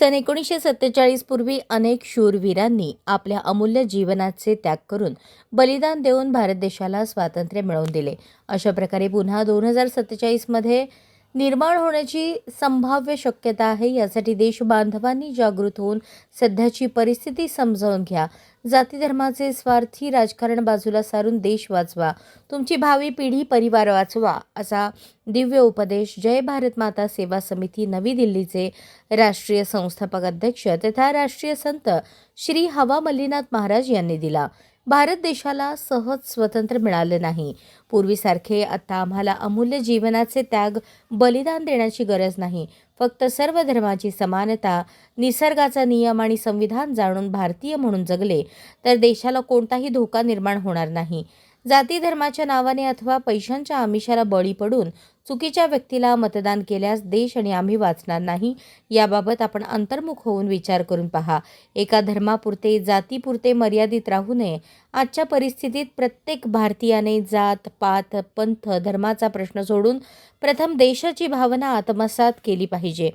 सन एकोणीसशे सत्तेचाळीस पूर्वी अनेक शूरवीरांनी आपल्या अमूल्य जीवनाचे त्याग करून बलिदान देऊन भारत देशाला स्वातंत्र्य मिळवून दिले. अशा प्रकारे पुन्हा दोन हजार सत्तेचाळीसमध्ये निर्माण होण्याची संभाव्य शक्यता आहे यासाठी देश बांधवांनी जागृत होऊन सध्याची परिस्थिती समजावून घ्या. जाती धर्माचे स्वार्थी राजकारण बाजूला सारून देश वाचवा. तुमची भावी पिढी परिवार वाचवा असा दिव्य उपदेश जय भारत माता सेवा समिती नवी दिल्लीचे राष्ट्रीय संस्थापक अध्यक्ष तथा राष्ट्रीय संत श्री हवा मल्लीनाथ महाराज यांनी दिला. भारत देशाला सहज स्वतंत्र मिळाले नाही. पूर्वीसारखे आता आम्हाला अमूल्य जीवनाचे त्याग बलिदान देण्याची गरज नाही. फक्त सर्व धर्माची समानता निसर्गाचा नियम आणि संविधान जाणून भारतीय म्हणून जगले तर देशाला कोणताही धोका निर्माण होणार नाही. जाती धर्माच्या नावाने अथवा पैशांच्या आमिषाला बळी पडून चुकीच्या व्यक्तीला मतदान केल्यास देश आणि आम्ही वाचणार नाही. याबाबत आपण अंतर्मुख होऊन विचार करून पहा. एका धर्मापुरते जातीपुरते मर्यादित राहू नये. आजच्या परिस्थितीत प्रत्येक भारतीयाने जात पात पंथ धर्माचा प्रश्न सोडून प्रथम देशाची भावना आत्मसात केली पाहिजे.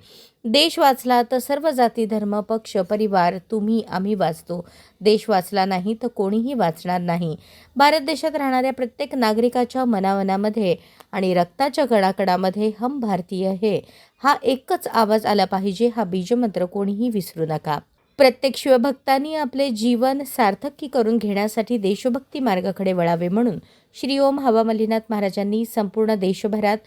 देश वाचला तर सर्व जाती धर्म पक्ष परिवार तुम्ही आम्ही वाचतो. देश वाचला नाही तर कोणीही वाचणार नाही. भारत देशात राहणाऱ्या प्रत्येक नागरिकाच्या मनामनामध्ये आणि रक्ताच्या कणाकणामध्ये हम भारतीय हे. हा एकच आवाज आला पाहिजे हा बीजमंत्र कोणीही विसरू नका. प्रत्येक शिवभक्तांनी आपले जीवन सार्थकी करून घेण्यासाठी देशभक्ती मार्गाकडे वळावे म्हणून श्री ओम हवा मल्लीनाथ महाराजांनी संपूर्ण देशभरात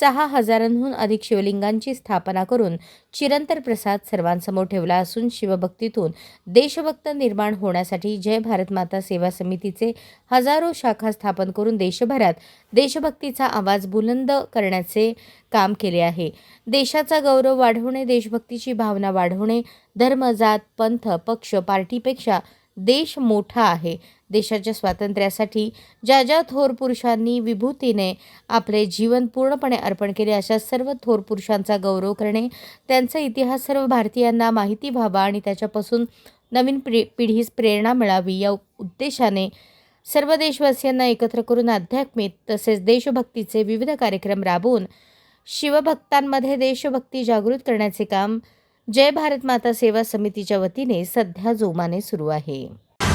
सहा हजारांहून अधिक शिवलिंगांची स्थापना करून चिरंतर प्रसाद सर्वांसमोर ठेवला असून शिवभक्तीतून देशभक्त निर्माण होण्यासाठी जय भारत माता सेवा समितीचे हजारो शाखा स्थापन करून देशभरात देशभक्तीचा आवाज बुलंद करण्याचे काम केले आहे. देशाचा गौरव वाढवणे देशभक्तीची भावना वाढवणे धर्म जात पंथ पक्ष पार्टीपेक्षा देश मोठा आहे. देशाच्या स्वातंत्र्यासाठी ज्या ज्या थोर पुरुषांनी विभूतीने आपले जीवन पूर्णपणे अर्पण केले अशा सर्व थोर पुरुषांचा गौरव करणे त्यांचा इतिहास सर्व भारतीयांना माहिती व्हावा आणि त्याच्यापासून नवीन पिढी पिढीस प्रेरणा मिळावी या उद्देशाने सर्व देशवासियांना एकत्र करून आध्यात्मिक तसेच देशभक्तीचे विविध कार्यक्रम राबवून शिवभक्तांमध्ये देशभक्ती जागृत करण्याचे काम जय भारत माता सेवा समितीच्या वतीने सध्या जोमाने सुरू आहे.